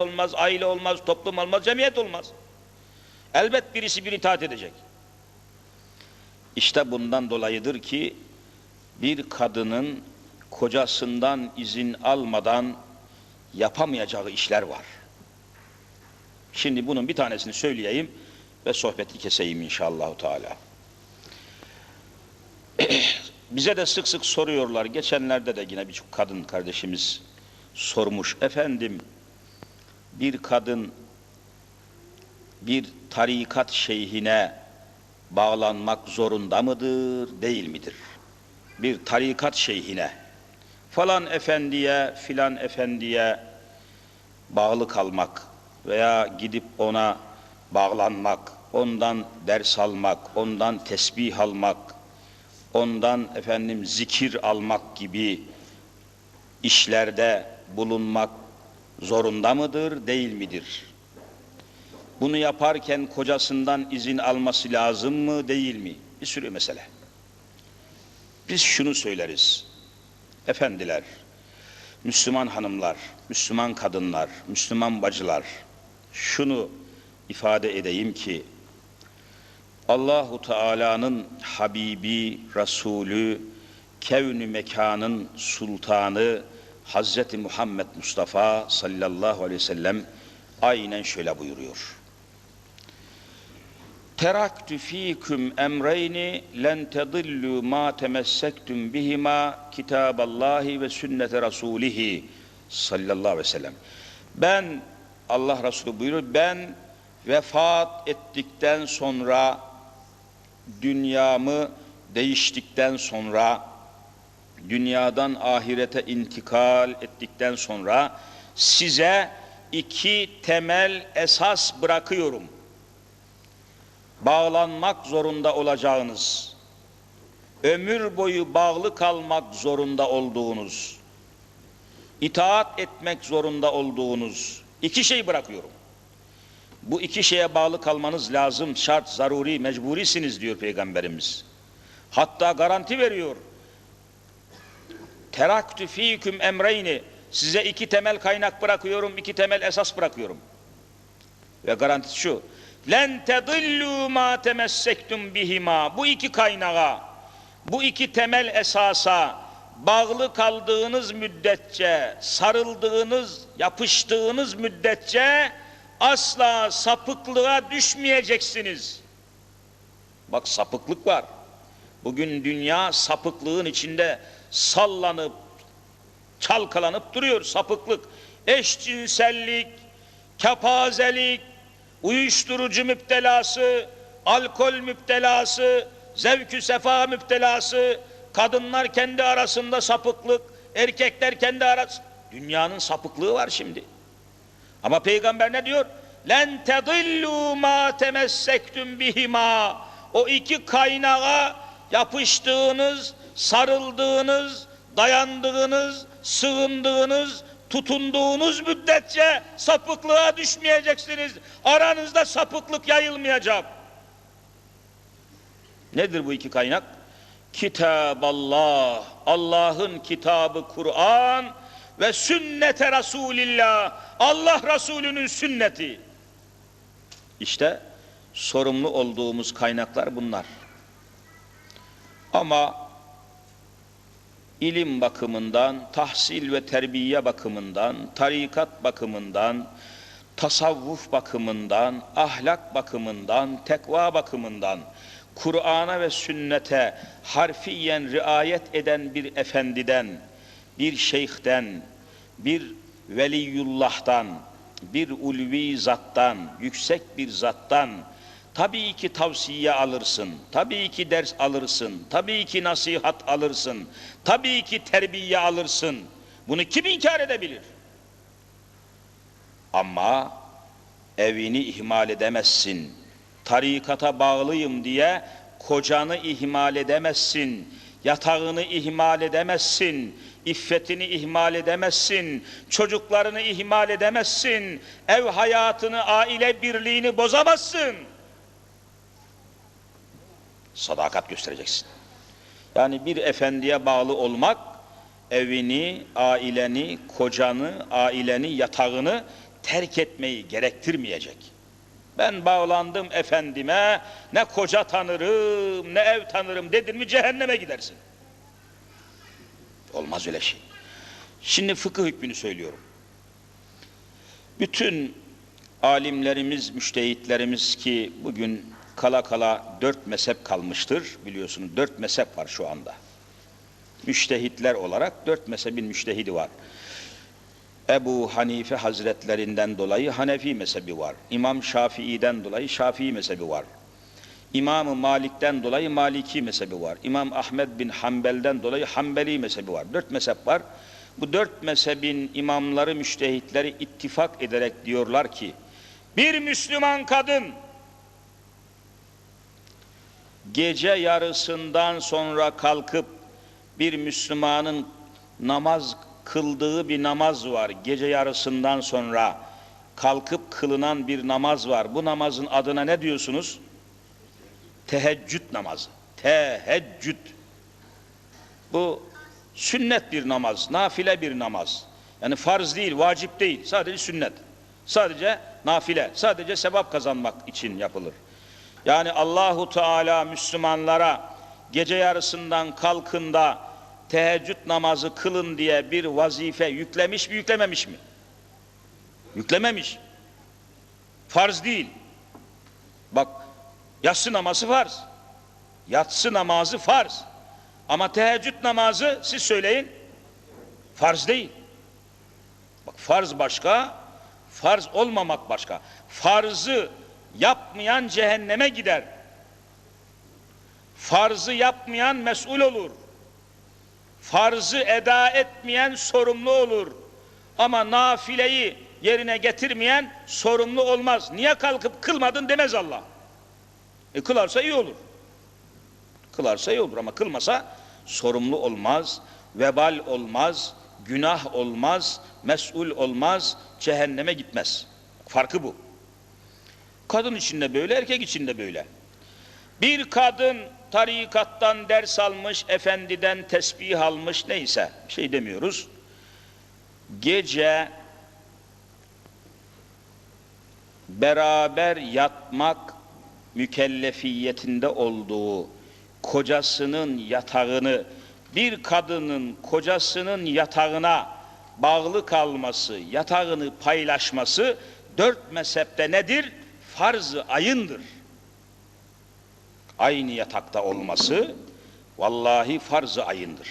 olmaz, aile olmaz, toplum olmaz, cemiyet olmaz. Elbet birisi bir itaat edecek. İşte bundan dolayıdır ki bir kadının kocasından izin almadan yapamayacağı işler var. Şimdi bunun bir tanesini söyleyeyim ve sohbeti keseyim inşallah Teala. Bize de sık sık soruyorlar. Geçenlerde de yine birçok kadın kardeşimiz sormuş. Efendim bir kadın bir tarikat şeyhine bağlanmak zorunda mıdır, değil midir? Bir tarikat şeyhine, falan efendiye, filan efendiye bağlı kalmak veya gidip ona bağlanmak, ondan ders almak, ondan tesbih almak, ondan efendim zikir almak gibi işlerde bulunmak zorunda mıdır, değil midir? Bunu yaparken kocasından izin alması lazım mı, değil mi? Bir sürü mesele. Biz şunu söyleriz. Efendiler, Müslüman hanımlar, Müslüman kadınlar, Müslüman bacılar, şunu ifade edeyim ki, Allahu Teala'nın Habibi, Resulü, kevnü mekanın sultanı, Hazreti Muhammed Mustafa sallallahu aleyhi ve sellem aynen şöyle buyuruyor. Teraktü fîküm emreyni len tedillu ma temessektum bihima kitaballahi ve sünnete rasulihi sallallahu aleyhi ve sellem. Ben Allah Resulü buyuruyor ben vefat ettikten sonra dünyamı değiştikten sonra dünyadan ahirete intikal ettikten sonra size iki temel esas bırakıyorum. Bağlanmak zorunda olacağınız, ömür boyu bağlı kalmak zorunda olduğunuz, itaat etmek zorunda olduğunuz iki şey bırakıyorum. Bu iki şeye bağlı kalmanız lazım, şart, zaruri, mecburisiniz diyor Peygamberimiz. Hatta garanti veriyor. Teraktü fîküm emreyni size iki temel kaynak bırakıyorum, iki temel esas bırakıyorum. Ve garantisi şu. Len tedillu ma temessektum bihima. Bu iki kaynağa, bu iki temel esasa bağlı kaldığınız müddetçe, sarıldığınız, yapıştığınız müddetçe asla sapıklığa düşmeyeceksiniz. Bak sapıklık var. Bugün dünya sapıklığın içinde sallanıp, çalkalanıp duruyor sapıklık. Eşcinsellik, kepazelik, uyuşturucu müptelası, alkol müptelası, zevkü sefa müptelası, kadınlar kendi arasında sapıklık, erkekler kendi arasında. Dünyanın sapıklığı var şimdi. Ama peygamber ne diyor? Len tedillu ma temessektum bihima. O iki kaynağa yapıştığınız, sarıldığınız, dayandığınız, sığındığınız, tutunduğunuz müddetçe sapıklığa düşmeyeceksiniz. Aranızda sapıklık yayılmayacak. Nedir bu iki kaynak? Kitaballah, Allah'ın kitabı Kur'an ve sünnete Resulillah, Allah Resulü'nün sünneti. İşte sorumlu olduğumuz kaynaklar bunlar. Ama ilim bakımından, tahsil ve terbiye bakımından, tarikat bakımından, tasavvuf bakımından, ahlak bakımından, tekva bakımından, Kur'an'a ve sünnete harfiyen riayet eden bir efendiden, bir şeyhten, bir veliyullah'tan, bir ulvi zattan, yüksek bir zattan, Tabii ki tavsiye alırsın, tabii ki ders alırsın, tabii ki nasihat alırsın, tabii ki terbiye alırsın. Bunu kim inkar edebilir? Ama evini ihmal edemezsin. Tarikata bağlıyım diye kocanı ihmal edemezsin. Yatağını ihmal edemezsin. İffetini ihmal edemezsin. Çocuklarını ihmal edemezsin. Ev hayatını, aile birliğini bozamazsın sadakat göstereceksin. Yani bir efendiye bağlı olmak, evini, aileni, kocanı, aileni, yatağını terk etmeyi gerektirmeyecek. Ben bağlandım efendime, ne koca tanırım, ne ev tanırım dedin mi cehenneme gidersin. Olmaz öyle şey. Şimdi fıkıh hükmünü söylüyorum. Bütün alimlerimiz, müştehitlerimiz ki bugün kala kala dört mezhep kalmıştır. Biliyorsunuz dört mezhep var şu anda. Müştehitler olarak dört mezhebin müştehidi var. Ebu Hanife Hazretlerinden dolayı Hanefi mezhebi var. İmam Şafii'den dolayı Şafii mezhebi var. İmam Malik'ten dolayı Maliki mezhebi var. İmam Ahmed bin Hanbel'den dolayı Hanbeli mezhebi var. Dört mezhep var. Bu dört mezhebin imamları, müştehitleri ittifak ederek diyorlar ki bir Müslüman kadın gece yarısından sonra kalkıp bir Müslümanın namaz kıldığı bir namaz var. Gece yarısından sonra kalkıp kılınan bir namaz var. Bu namazın adına ne diyorsunuz? Teheccüd namazı. Teheccüd. Bu sünnet bir namaz, nafile bir namaz. Yani farz değil, vacip değil, sadece sünnet. Sadece nafile, sadece sevap kazanmak için yapılır. Yani Allahu Teala Müslümanlara gece yarısından kalkında teheccüd namazı kılın diye bir vazife yüklemiş mi, yüklememiş mi? Yüklememiş. Farz değil. Bak, yatsı namazı farz. Yatsı namazı farz. Ama teheccüd namazı siz söyleyin farz değil. Bak farz başka, farz olmamak başka. Farzı yapmayan cehenneme gider. Farzı yapmayan mesul olur. Farzı eda etmeyen sorumlu olur. Ama nafileyi yerine getirmeyen sorumlu olmaz. Niye kalkıp kılmadın demez Allah. E kılarsa iyi olur. Kılarsa iyi olur ama kılmasa sorumlu olmaz, vebal olmaz, günah olmaz, mesul olmaz, cehenneme gitmez. Farkı bu. Kadın için de böyle, erkek için de böyle. Bir kadın tarikattan ders almış, efendiden tesbih almış, neyse şey demiyoruz. Gece beraber yatmak mükellefiyetinde olduğu kocasının yatağını bir kadının kocasının yatağına bağlı kalması, yatağını paylaşması dört mezhepte nedir? Farz-ı ayındır. Aynı yatakta olması vallahi farz-ı ayındır.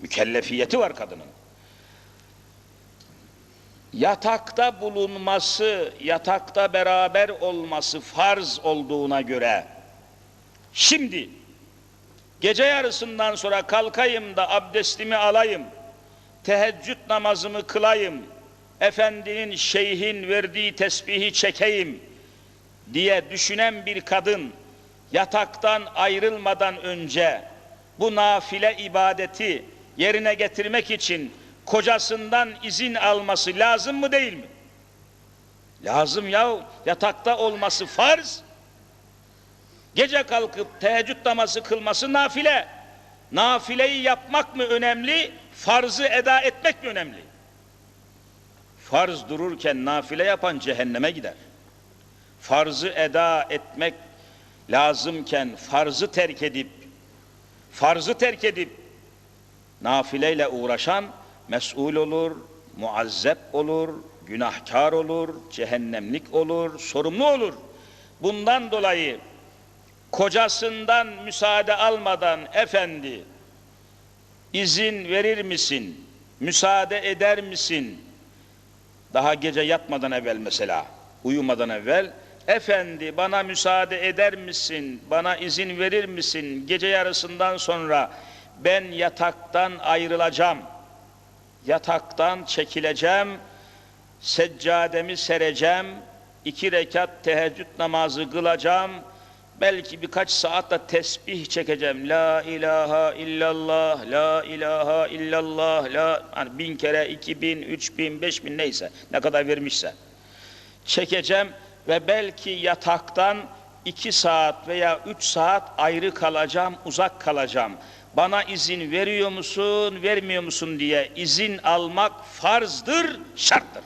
Mükellefiyeti var kadının. Yatakta bulunması, yatakta beraber olması farz olduğuna göre Şimdi gece yarısından sonra kalkayım da abdestimi alayım, teheccüd namazımı kılayım, efendinin, şeyhin verdiği tesbihi çekeyim diye düşünen bir kadın yataktan ayrılmadan önce bu nafile ibadeti yerine getirmek için kocasından izin alması lazım mı değil mi? Lazım ya yatakta olması farz. Gece kalkıp teheccüd namazı kılması nafile. Nafileyi yapmak mı önemli, farzı eda etmek mi önemli? Farz dururken nafile yapan cehenneme gider. Farzı eda etmek lazımken farzı terk edip farzı terk edip nafileyle uğraşan mesul olur, muazzep olur, günahkar olur, cehennemlik olur, sorumlu olur. Bundan dolayı kocasından müsaade almadan efendi izin verir misin? Müsaade eder misin? Daha gece yatmadan evvel mesela, uyumadan evvel efendi bana müsaade eder misin? Bana izin verir misin? Gece yarısından sonra ben yataktan ayrılacağım. Yataktan çekileceğim. Seccademi sereceğim. iki rekat teheccüd namazı kılacağım belki birkaç saat de tesbih çekeceğim. La ilahe illallah, la ilahe illallah, la hani bin kere, iki bin, üç bin, beş bin neyse ne kadar vermişse. Çekeceğim ve belki yataktan iki saat veya üç saat ayrı kalacağım, uzak kalacağım. Bana izin veriyor musun, vermiyor musun diye izin almak farzdır, şarttır.